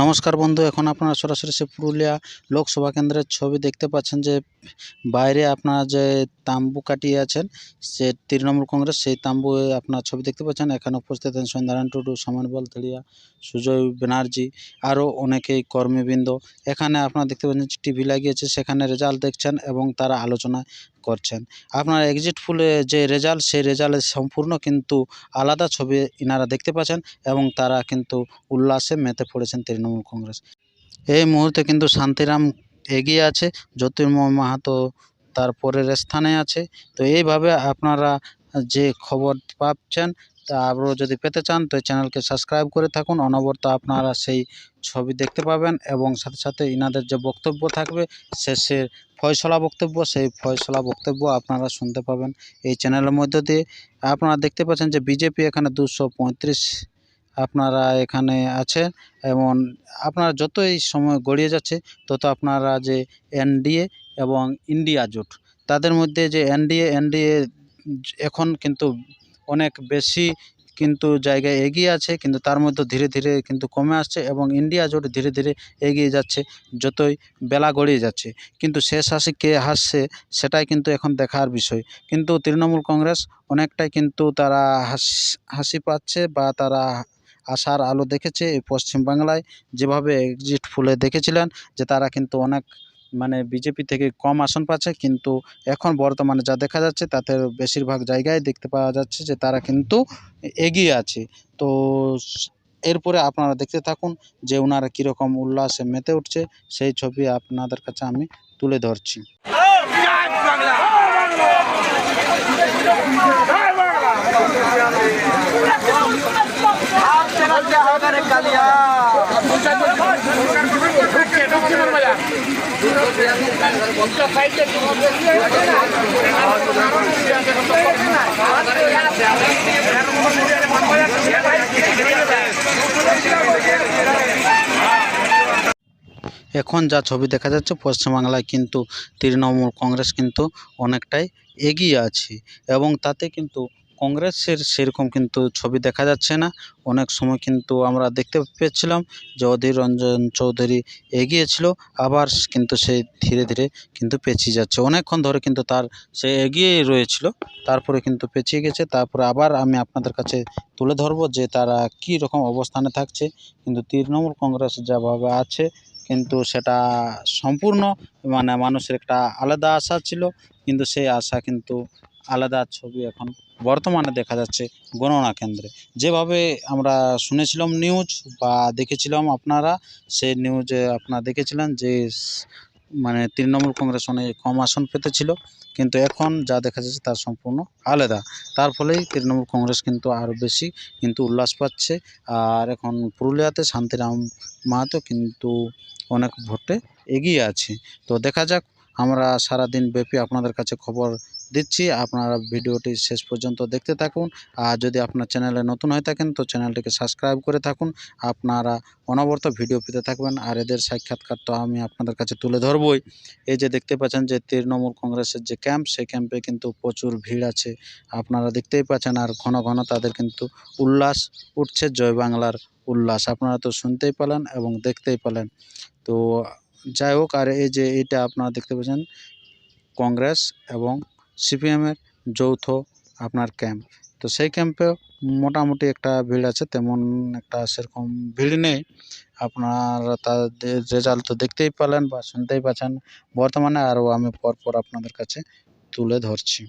নমস্কার বন্ধু, এখন আপনারা সরাসরি সে পুরুলিয়া লোকসভা কেন্দ্রের ছবি দেখতে পাচ্ছেন যে বাইরে আপনারা যে তাম্বু কাটিয়ে আছেন, সে তৃণমূল কংগ্রেস সেই তাম্বু আপনার ছবি দেখতে পাচ্ছেন। এখানে উপস্থিত আছেন সন্ধ্যারায়ণ টুডু সমানবল তেলিয়া সুজয় ব্যানার্জি আরও অনেকেই কর্মীবৃন্দ। এখানে আপনারা দেখতে পাচ্ছেন টিভি লাগিয়েছে, সেখানে রেজাল্ট দেখছেন এবং তারা আলোচনা করছেন। আপনার এক্সিট ফুলে যে রেজাল্ট সেই রেজাল্টের সম্পূর্ণ কিন্তু আলাদা ছবি ইনারা দেখতে পাচ্ছেন এবং তারা কিন্তু উল্লাসে মেতে পড়েছেন তৃণমূল কংগ্রেস। এই মুহূর্তে কিন্তু শান্তিরাম এগিয়ে আছে জ্যোতির্ময় মাহাতো তার পরের স্থানে আছে। তো এইভাবে আপনারা যে খবর পাচ্ছেন, তা আরও যদি পেতে চান, তো চ্যানেলকে সাবস্ক্রাইব করে থাকুন। অনবরত আপনারা সেই ছবি দেখতে পাবেন এবং সাথে সাথে ইনাদের যে বক্তব্য থাকবে, শেষের ফয়সলা বক্তব্য, সেই ফয়সলা বক্তব্য আপনারা শুনতে পাবেন এই চ্যানেলের মধ্য দিয়ে। আপনারা দেখতে পাচ্ছেন যে বিজেপি এখানে দুশো আপনারা এখানে আছে এবং আপনারা যতই সময় গড়িয়ে যাচ্ছে, তত আপনারা যে এনডিএ এবং ইন্ডিয়া জোট, তাদের মধ্যে যে এনডিএ এনডিএ এখন কিন্তু অনেক বেশি কিন্তু জায়গায় এগিয়ে আছে, কিন্তু তার মধ্যে ধীরে ধীরে কিন্তু কমে আসছে এবং ইন্ডিয়া জোট ধীরে ধীরে এগিয়ে যাচ্ছে, যতই বেলা গড়িয়ে যাচ্ছে। কিন্তু শেষ হাসি কে হাসছে সেটাই কিন্তু এখন দেখার বিষয়। কিন্তু তৃণমূল কংগ্রেস অনেকটাই কিন্তু তারা হাস, হাসি পাচ্ছে বা তারা আশার আলো দেখেছে। এই পশ্চিমবাংলায় যেভাবে এক্সিট ফুলে দেখেছিলেন যে তারা কিন্তু অনেক মানে বিজেপি থেকে কম আসন পাচ্ছে, কিন্তু এখন বর্তমানে যা দেখা যাচ্ছে তাতে বেশিরভাগ জায়গায় দেখতে পাওয়া যাচ্ছে যে তারা কিন্তু এগিয়ে আছে। তো এরপরে আপনারা দেখতে থাকুন যে ওনারা কীরকম উল্লাসে মেতে উঠছে, সেই ছবি আপনাদের কাছে আমি তুলে ধরছি। এখন যা ছবি দেখা যাচ্ছে, পশ্চিমবাংলায় কিন্তু তৃণমূল কংগ্রেস কিন্তু অনেকটাই এগিয়ে আছে এবং তাতে কিন্তু কংগ্রেসের সেরকম কিন্তু ছবি দেখা যাচ্ছে না। অনেক সময় কিন্তু আমরা দেখতে পেয়েছিলাম যে অধীর রঞ্জন চৌধুরী এগিয়েছিল, আবার কিন্তু সে ধীরে ধীরে কিন্তু পেছিয়ে যাচ্ছে। অনেকক্ষণ ধরে কিন্তু তার সে এগিয়েই রয়েছিল, তারপরে কিন্তু পেছিয়ে গেছে। তারপরে আবার আমি আপনাদের কাছে তুলে ধরবো যে তারা কী রকম অবস্থানে থাকছে। কিন্তু তৃণমূল কংগ্রেস যেভাবে আছে, কিন্তু সেটা সম্পূর্ণ মানে মানুষের একটা আলাদা আশা ছিল। কিন্তু সেই আশা কিন্তু আলাদা ছবি এখন বর্তমানে দেখা যাচ্ছে গণনা কেন্দ্রে। যেভাবে আমরা শুনেছিলাম নিউজ বা দেখেছিলাম আপনারা সেই নিউজে আপনারা দেখেছিলেন যে মানে তৃণমূল কংগ্রেস অনেক কম আসন পেতেছিল কিন্তু এখন যা দেখা যাচ্ছে তার সম্পূর্ণ আলাদা। তার ফলেই তৃণমূল কংগ্রেস কিন্তু আরও বেশি কিন্তু উল্লাস পাচ্ছে। আর এখন পুরুলিয়াতে শান্তিরাম মাহাতো কিন্তু অনেক ভোটে এগিয়ে আছে। তো দেখা যাক, আমরা সারাদিন ব্যাপী আপনাদের কাছে খবর দিচ্ছি। আপনারা ভিডিওটি শেষ পর্যন্ত দেখতে থাকুন। আর যদি আপনার চ্যানেলে নতুন হয়ে থাকেন, তো চ্যানেলটিকে সাবস্ক্রাইব করে থাকুন। আপনারা অনবরত ভিডিও পেতে থাকবেন। আর এদের সাক্ষাৎকার তো আমি আপনাদের কাছে তুলে ধরবই। এই যে দেখতে পাচ্ছেন যে তৃণমূল কংগ্রেসের যে ক্যাম্প, সেই ক্যাম্পে কিন্তু প্রচুর ভিড় আছে। আপনারা দেখতেই পাচ্ছেন, আর ঘন ঘন তাদের কিন্তু উল্লাস উঠছে। জয় বাংলার উল্লাস আপনারা তো শুনতেই পেলেন এবং দেখতেই পেলেন। তো যাই হোক, আর এই যে এটা আপনারা দেখতে পাচ্ছেন, কংগ্রেস এবং সিপিএমের যৌথ আপনার ক্যাম্প। তো সেই ক্যাম্পে মোটামুটি একটা ভিড় আছে, তেমন একটা সেরকম ভিড় নেই। আপনারা তাদের রেজাল্ট তো দেখতেই পেলেন বা শুনতেই পাচ্ছেন। বর্তমানে আরও আমি পরপর আপনাদের কাছে তুলে ধরছি।